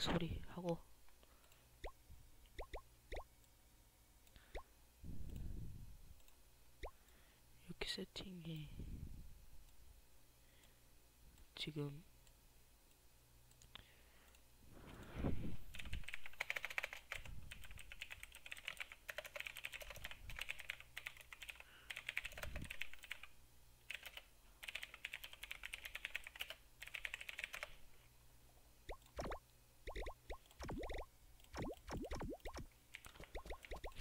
소리 하고. 이렇게 세팅이 지금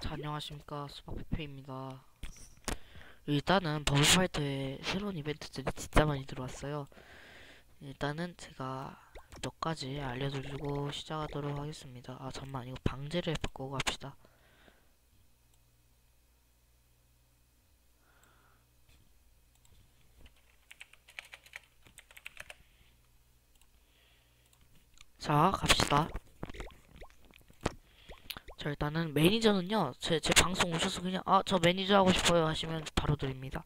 자, 안녕하십니까 수박페페입니다. 일단은 버블파이터에 새로운 이벤트들이 진짜 많이 들어왔어요. 일단은 제가 몇 가지 알려드리고 시작하도록 하겠습니다. 아 잠만 이거 방제를 바꾸고 갑시다. 자 갑시다 자 일단은 매니저는요 제, 제 방송 오셔서 그냥 아 저 매니저 하고 싶어요 하시면 바로 드립니다.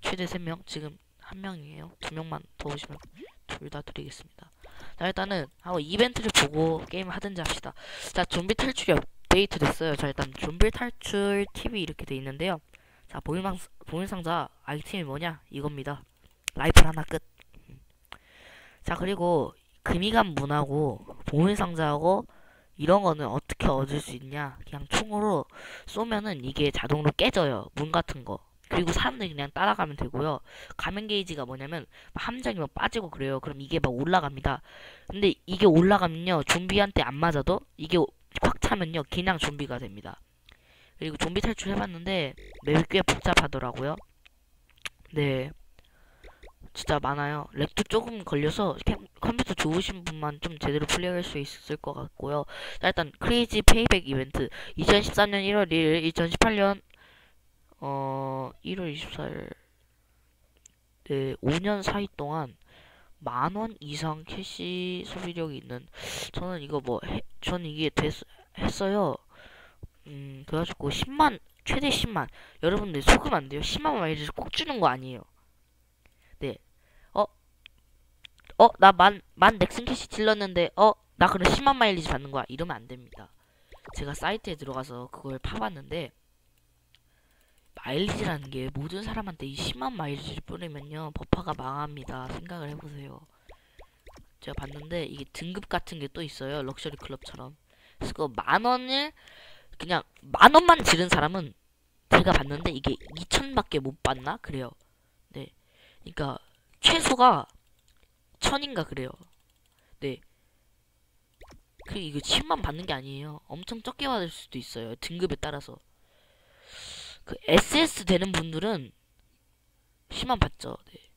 최대 3명 지금 한 명이에요. 두 명만 더 오시면 둘 다 드리겠습니다. 자 일단은 하고 이벤트를 보고 게임 하든지 합시다. 자 좀비 탈출이 업데이트 됐어요. 자 일단 좀비 탈출 TV 이렇게 돼 있는데요. 자 보일망 보일상자 아이템이 뭐냐? 이겁니다. 라이플 하나 끝. 음. 자 그리고 금이간 문하고 보물상자하고 이런 거는 어떻게 얻을 수 있냐? 그냥 총으로 쏘면은 이게 자동으로 깨져요. 문 같은 거. 그리고 사람들이 그냥 따라가면 되고요. 가면 게이지가 뭐냐면 함정이 막 빠지고 그래요. 그럼 이게 막 올라갑니다. 근데 이게 올라가면요. 좀비한테 안 맞아도 이게 꽉 차면요. 그냥 좀비가 됩니다. 그리고 좀비 탈출 해봤는데 맵이 꽤 복잡하더라고요. 네. 진짜 많아요. 렉도 조금 걸려서 캠- 컴퓨터 좋으신 분만 좀 제대로 플레이할 수 있을 것 같고요. 자, 일단 크레이지 페이백 이벤트 2013년 1월 1일, 2018년 어 1월 24일 네 5년 사이 동안 만 원 이상 캐시 소비력이 있는 저는 이거 뭐 해, 저는 이게 됐, 했어요. 음 그래가지고 10만 최대 10만 여러분들 속으면 안 돼요. 10만 마일을 꼭 주는 거 아니에요. 어, 나 만, 만 넥슨 캐시 질렀는데, 어, 나 그럼 10만 마일리지 받는 거야. 이러면 안 됩니다. 제가 사이트에 들어가서 그걸 파봤는데, 마일리지라는 게 모든 사람한테 이 10만 마일리지를 뿌리면요, 버퍼가 망합니다. 생각을 해보세요. 제가 봤는데, 이게 등급 같은 게 또 있어요. 럭셔리 클럽처럼. 그래서 그 만 원을, 그냥 만 원만 지른 사람은 제가 봤는데, 이게 2천밖에 못 받나? 그래요. 네. 그니까, 최소가 천인가 그래요. 네. 그 이거 10만 받는 게 아니에요. 엄청 적게 받을 수도 있어요. 등급에 따라서. 그 SS 되는 분들은 10만 받죠. 네.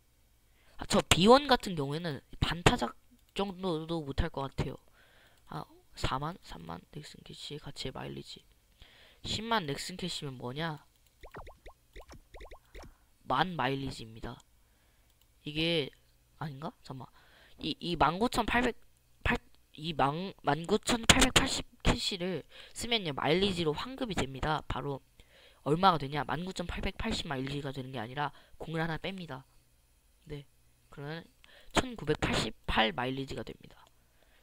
아, 저 B1 같은 경우에는 반타작 정도도 못할 것 같아요. 아, 4만? 3만 넥슨 캐시 같이 마일리지. 10만 넥슨 캐시면 뭐냐? 만 마일리지입니다. 이게 아닌가? 잠깐만. 이, 이 19,800, 8, 이 19,880 캐시를 쓰면요, 마일리지로 환급이 됩니다. 바로, 얼마가 되냐? 19,880 마일리지가 되는 게 아니라, 공을 하나 뺍니다. 네. 그러면, 1988 마일리지가 됩니다.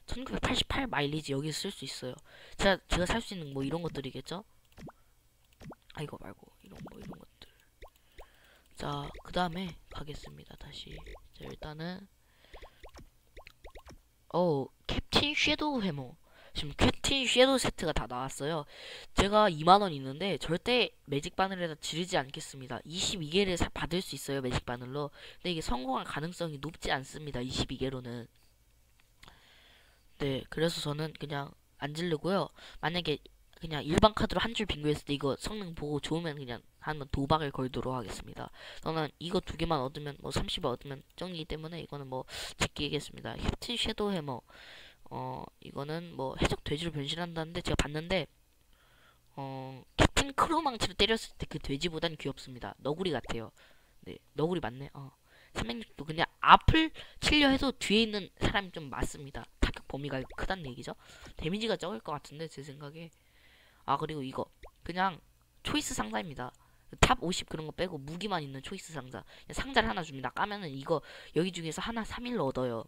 1988 마일리지 여기서 쓸수 있어요. 제가, 제가 살 수 있는 뭐 이런 것들이겠죠? 아, 이거 말고, 이런 거, 이런 것들. 자, 그 다음에 가겠습니다. 다시. 자, 일단은, 어 캡틴 섀도우 해머 지금 캡틴 섀도우 세트가 다 나왔어요. 제가 2만원 있는데 절대 매직 바늘에다 지르지 않겠습니다. 22개를 사, 받을 수 있어요 매직 바늘로. 근데 이게 성공할 가능성이 높지 않습니다 22개로는. 네 그래서 저는 그냥 안 지르고요. 만약에 그냥 일반 카드로 한 줄 빙고했을 때 이거 성능 보고 좋으면 그냥 한번 도박을 걸도록 하겠습니다 저는 이거 두 개만 얻으면 뭐 30을 얻으면 정이기 때문에 이거는 뭐 지키겠습니다. 캡틴 섀도우 해머 어 이거는 뭐 해적 돼지로 변신한다는데 제가 봤는데 어 캡틴 크로망치로 때렸을 때 그 돼지보단 귀엽습니다. 너구리 같아요. 네 너구리 맞네. 어 306도 그냥 앞을 치려 해도 뒤에 있는 사람이 좀 맞습니다. 타격 범위가 크단 얘기죠. 데미지가 적을 것 같은데 제 생각에 아 그리고 이거 그냥 초이스 상자입니다. 탑 50 그런 거 빼고 무기만 있는 초이스 상자 상자를 하나 줍니다 까면은 이거 여기 중에서 하나 3일로 얻어요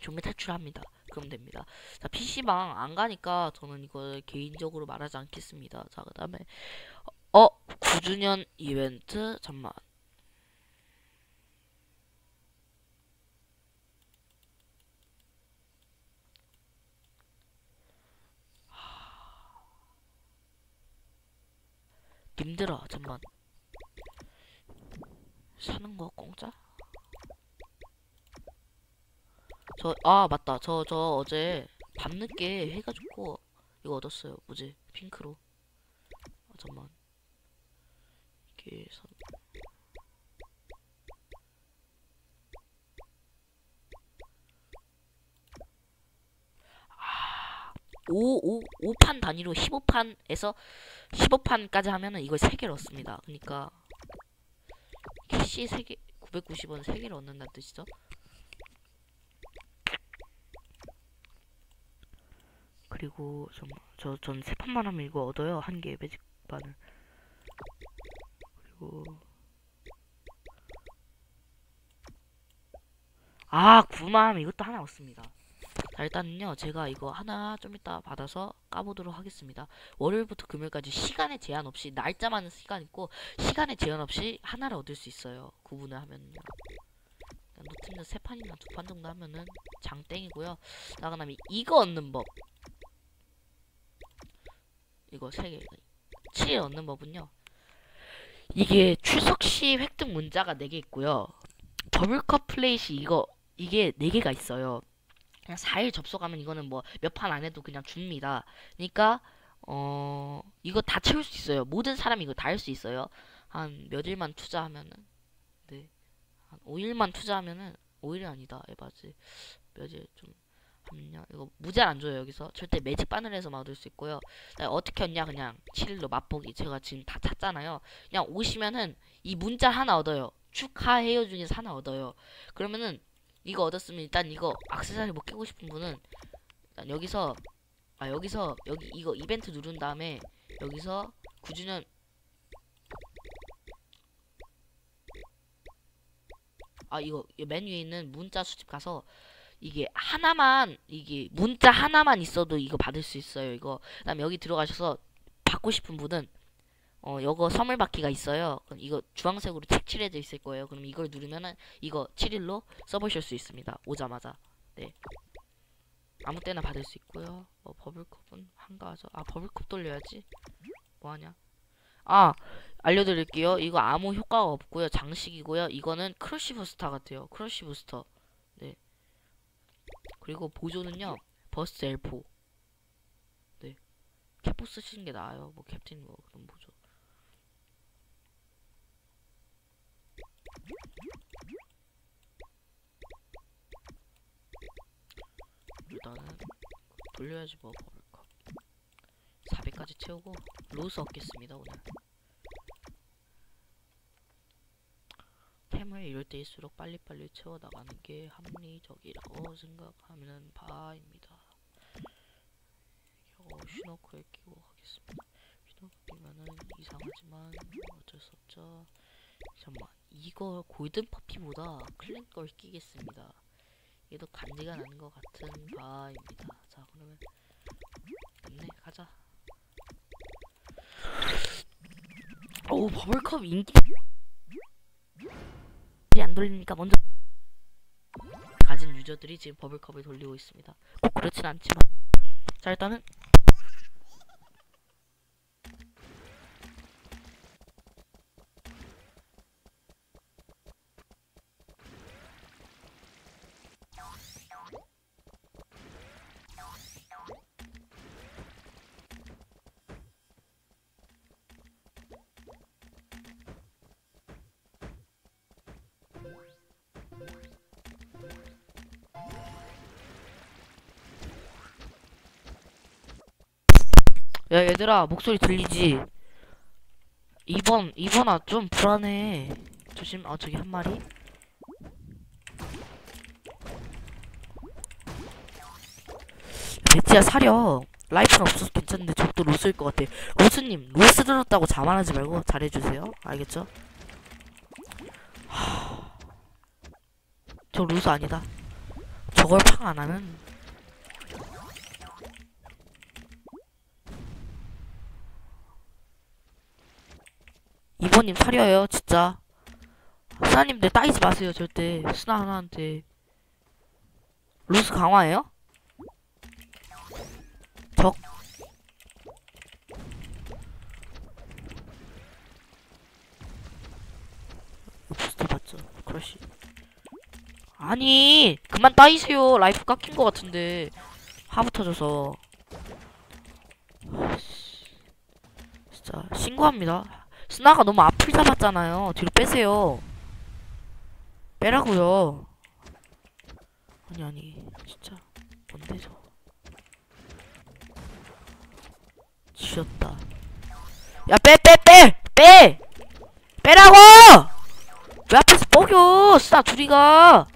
좀비 탈출합니다 그럼 됩니다. 자, PC방 안 가니까 저는 이걸 개인적으로 말하지 않겠습니다. 자, 그 다음에, 어, 9주년 이벤트, 잠만. 님들아, 잠만. 사는 거 공짜? 저, 아, 맞다. 저, 저 어제 밤늦게 해가지고 이거 얻었어요. 뭐지? 핑크로. 아, 잠만. 이게 선... 아, 5, 5, 5판 단위로 15판에서 15판까지 하면은 이걸 3개를 얻습니다. 그니까 캐시 3개, 990원 3개를 얻는다는 뜻이죠. 그리고 저전 세 판만 하면 이거 얻어요 한개 매직 바늘 그리고 아 구맘 이것도 하나 얻습니다 자 일단은요 제가 이거 하나 좀 이따 받아서 까보도록 하겠습니다. 월요일부터 금요일까지 시간에 제한 없이 날짜만 시간 있고 시간에 제한 없이 하나를 얻을 수 있어요. 구분을 하면은요. 노트는 세 판이나 두 판 정도 하면은 장땡이고요. 자 그다음에 이거 얻는 법. 이거 세개. 7에 얻는 법은요. 이게 출석시 획득 문자가 4개 있고요. 더블컵 플레이시 이거 이게 4개가 있어요 그냥 4일 접속하면 이거는 뭐 몇 판 안 해도 그냥 줍니다. 그러니까 어 이거 다 채울 수 있어요. 모든 사람이 이거 다 할 수 있어요. 한 며칠만 투자하면은. 네 한 5일만 투자하면은 5일이 아니다 에바지. 며칠 좀 잠깐만요. 이거 무제한 안 줘요 여기서. 절대 매직 바늘에서만 얻을 수 있고요. 어떻게 얻냐 그냥 7일로 맛보기. 제가 지금 다 찼잖아요. 그냥 오시면은 이 문자 하나 얻어요. 축하해요 중에서 하나 얻어요. 그러면은 이거 얻었으면 일단 이거 악세사리 못 끼고 싶은 분은 일단 여기서 아 여기서 여기 이거 이벤트 누른 다음에 여기서 9주년 아 이거 메뉴에 있는 문자 수집 가서 이게 하나만 이게 문자 하나만 있어도 이거 받을 수 있어요 이거. 그다음 여기 들어가셔서 받고 싶은 분은 어 이거 선물 받기가 있어요. 그럼 이거 주황색으로 색칠해져 있을 거예요. 그럼 이걸 누르면은 이거 7일로 써보실 수 있습니다. 오자마자. 네. 아무 때나 받을 수 있고요. 뭐 버블컵은 한가하죠. 아 버블컵 돌려야지. 뭐하냐? 아 알려드릴게요. 이거 아무 효과가 없고요. 장식이고요. 이거는 크러쉬 부스터 같아요. 크러쉬 부스터. 그리고 보조는요. 버스트 엘포. 네. 캡포 쓰시는 게 나아요. 뭐 캡틴 뭐 그런 보조 일단은 돌려야지 뭐 버블컵 400까지 채우고 로스 얻겠습니다 오늘 템을 이럴 때일수록 빨리빨리 채워나가는 게 합리적이라고 생각하는 바입니다. 어, 슈노크를 끼고 가겠습니다. 슈노크 끼면은 이상하지만 어쩔 수 없죠. 잠만 이거 골든 퍼피보다 클랜 걸 끼겠습니다. 얘도 간지가 나는 것 같은 바입니다. 자 그러면 됐네 가자. 오 버블컵 인기 안 돌리니까 먼저 가진 유저들이 지금 버블컵을 돌리고 있습니다. 꼭 그렇진 않지만 자 일단은 야 얘들아 목소리 들리지? 2번 2번아 좀 불안해. 조심 아 저기 한 마리. 배치야 사려. 라이프는 없어서 괜찮은데 적도 로스일 것 같아. 로스님 로스 들었다고 자만하지 말고 잘해주세요. 알겠죠? 하... 저 로스 아니다. 저걸 팡 안하면 부모님 사려요 진짜. 스나님들 따이지 마세요 절대. 스나 하나한테. 루스 강화해요? 적? 부스터 봤죠 크러쉬. 아니 그만 따이세요. 라이프 깎인 것 같은데. 하부 터져서. 아이씨. 진짜 신고합니다 스나가 너무 앞을 잡았잖아요. 뒤로 빼세요. 빼라고요. 아니 아니. 진짜. 뭔데 저? 지렸다. 야 빼 빼 빼! 빼! 빼 라고! 왜 앞에서 뻐겨 스나 둘이가?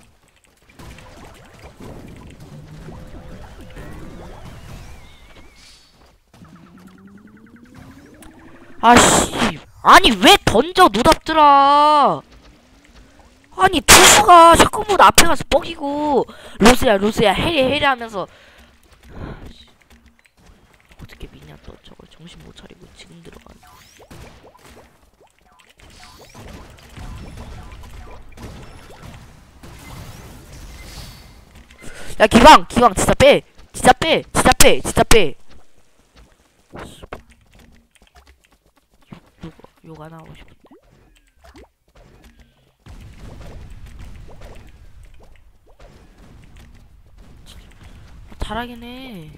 아씨 아니 왜 던져 노답들아? 아니 투수가 샷건보다 앞에 가서 뻐기고 로스야 로스야 해리 해리 하면서. 어떻게 미냐 또 저걸 정신 못 차리고 지금 들어가네. 야 기왕 기왕 진짜 빼. 진짜 빼. 진짜 빼. 진짜 빼 욕안 하고 싶은데. 잘하긴 해.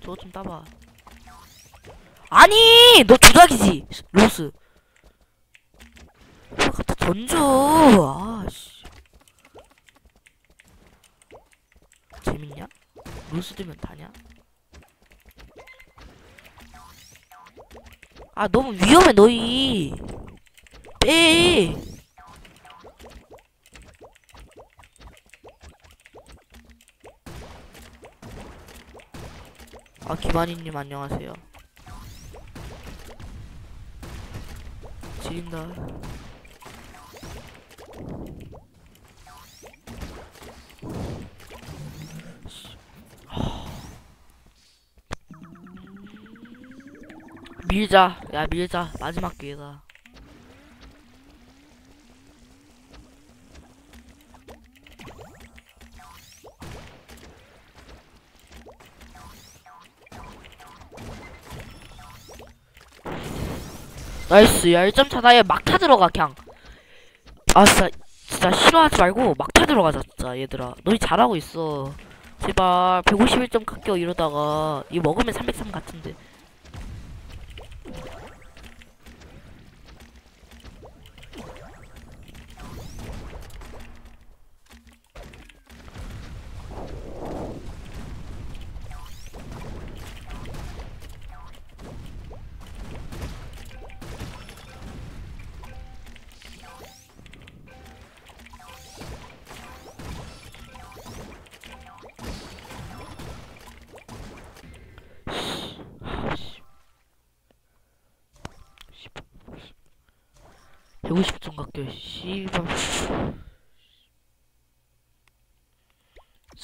저거 좀 따봐. 아니! 너 조작이지? 로스. 왜 갖다 던져? 아씨. 재밌냐? 로스 들면 다냐? 아 너무 위험해 너희. 빼아 김한희님 안녕하세요. 지린다 밀자. 야 밀자. 마지막 기회다. 나이스. 야 1점 차다 얘 막타 들어가 그냥. 아 진짜 진짜 싫어하지 말고 막타 들어가자 진짜 얘들아. 너희 잘하고 있어. 제발 151점 깎여 이러다가. 이거 먹으면 303 같은데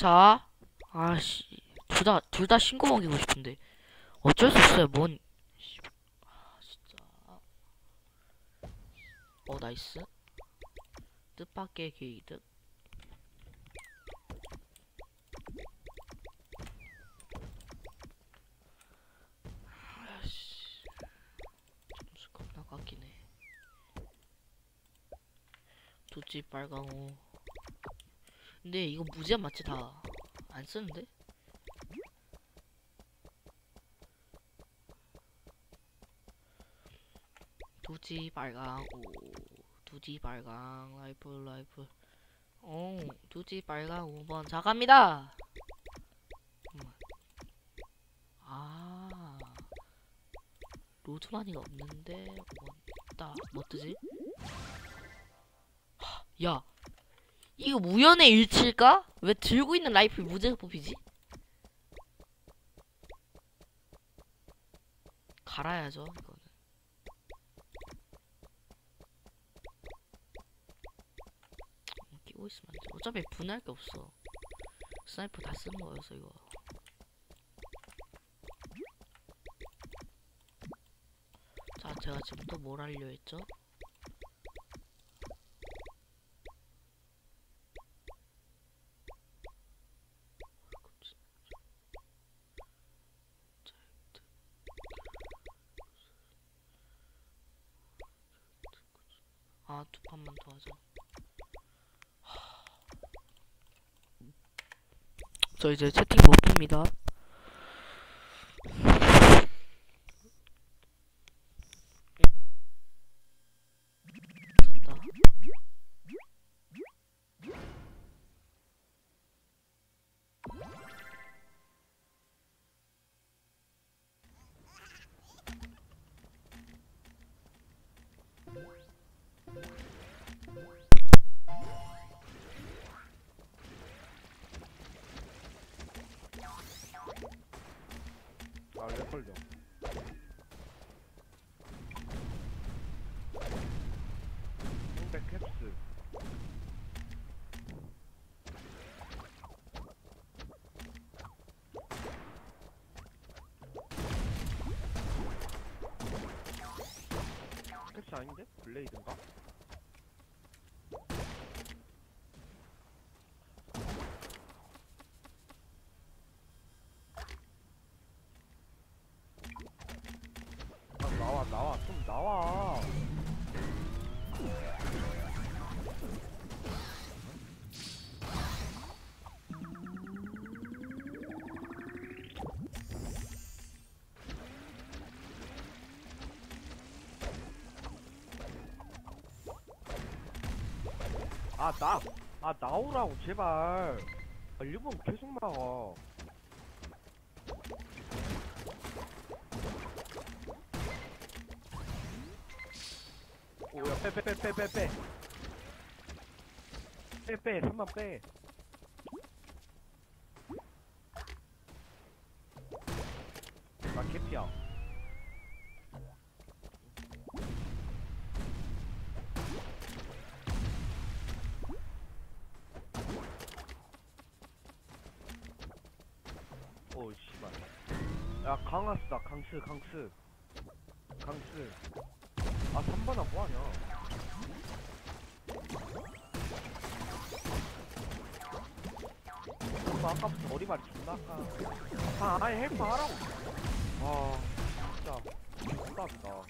자 아씨 둘 다 둘 다 신고 먹이고 싶은데. 어쩔 수 없어요 뭔 씨. 아 진짜. 어 나이스. 뜻밖의 겁나 깎이네 도지 빨강호 근데 이거 무제한 맞지 다안 쓰는데? 도지 빨강 오 도지 빨강 라이플 라이플 오 도지 빨강 5번 자 갑니다 잠깐만. 아 로드마니가 없는데 뭐다 뭐 뜨지? 하, 야 이거 우연의 일치일까? 왜 들고 있는 라이플 무제가 뽑히지? 갈아야죠 이거는 음, 끼고 있으면 안돼 어차피 분할 게 없어 스나이퍼 다 쓰는 거여서 이거 자 제가 지금 또 뭘 하려 했죠? 아, 두 판만 더 하자. 저 이제 채팅 못 봅니다. 걸려? 홍대 캡스. 캡스 아닌데? 블레이드인가? 아 나 아 나오라고 제발. 아 일본 계속 나와. 오야 빼 빼 빼 빼 빼 빼. 빼 빼 3만 빼. 나 개피야 오 씨발 야 강스 강스. 강스. 아 3번아 뭐하냐? 뭐 아까부터 머리말이 존나 아까 아 아니 헬프 하라고. 아 진짜. 답답이다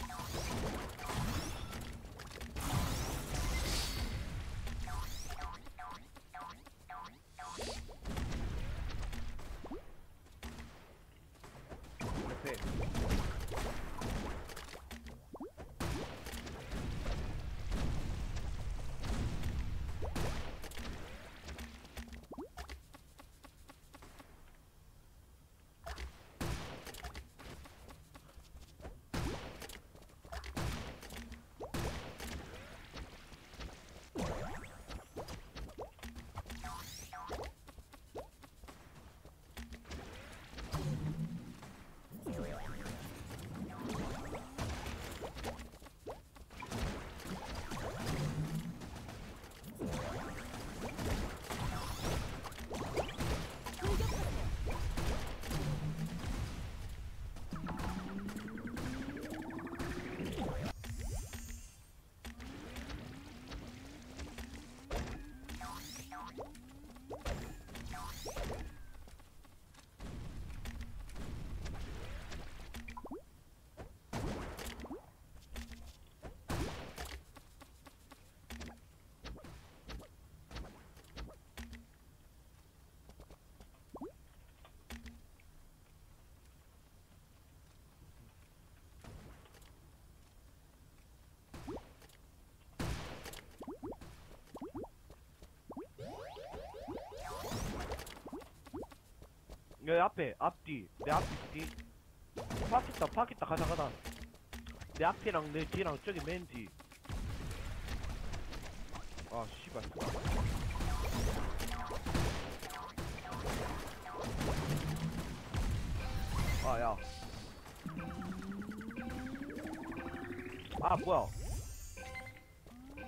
여기 앞에 앞뒤 내 앞뒤 뒤. 파키다 파키다 가자 가자. 내 앞이랑 내 뒤랑 저기 맨 뒤 아 씨발. 아야. 아 뭐야?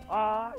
아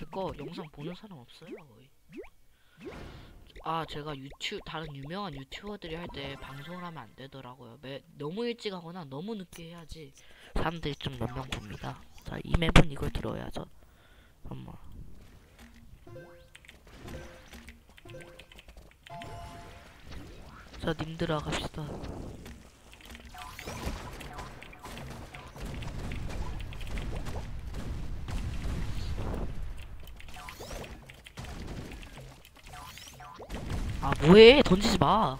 씨발 거 영상 보는 사람 없어요 거의? 아 제가 유튜 다른 유명한 유튜버들이 할 때 방송을 하면 안 되더라고요. 매, 너무 일찍 하거나 너무 늦게 해야지 사람들이 좀 몇 명 봅니다. 자이 맵은 이걸 들어야죠 잠깐만 자 님들아 갑시다 뭐해? 던지지 마.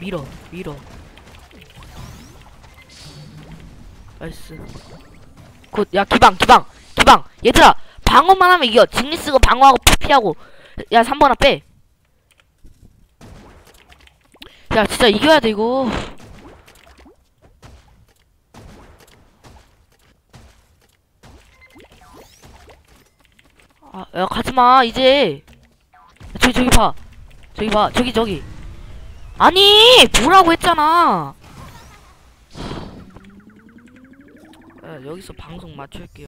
밀어 밀어 나이스. 굿야 기방 기방 기방. 얘들아 방어만 하면 이겨. 징리 쓰고 방어하고 피- 피하고. 야 3번아 빼야 진짜 이겨야 돼 이거. 아 야 가지마 이제. 저기 저기 봐. 저기 봐. 저기 저기. 아니 뭐라고 했잖아 여기서 방송 맞출게요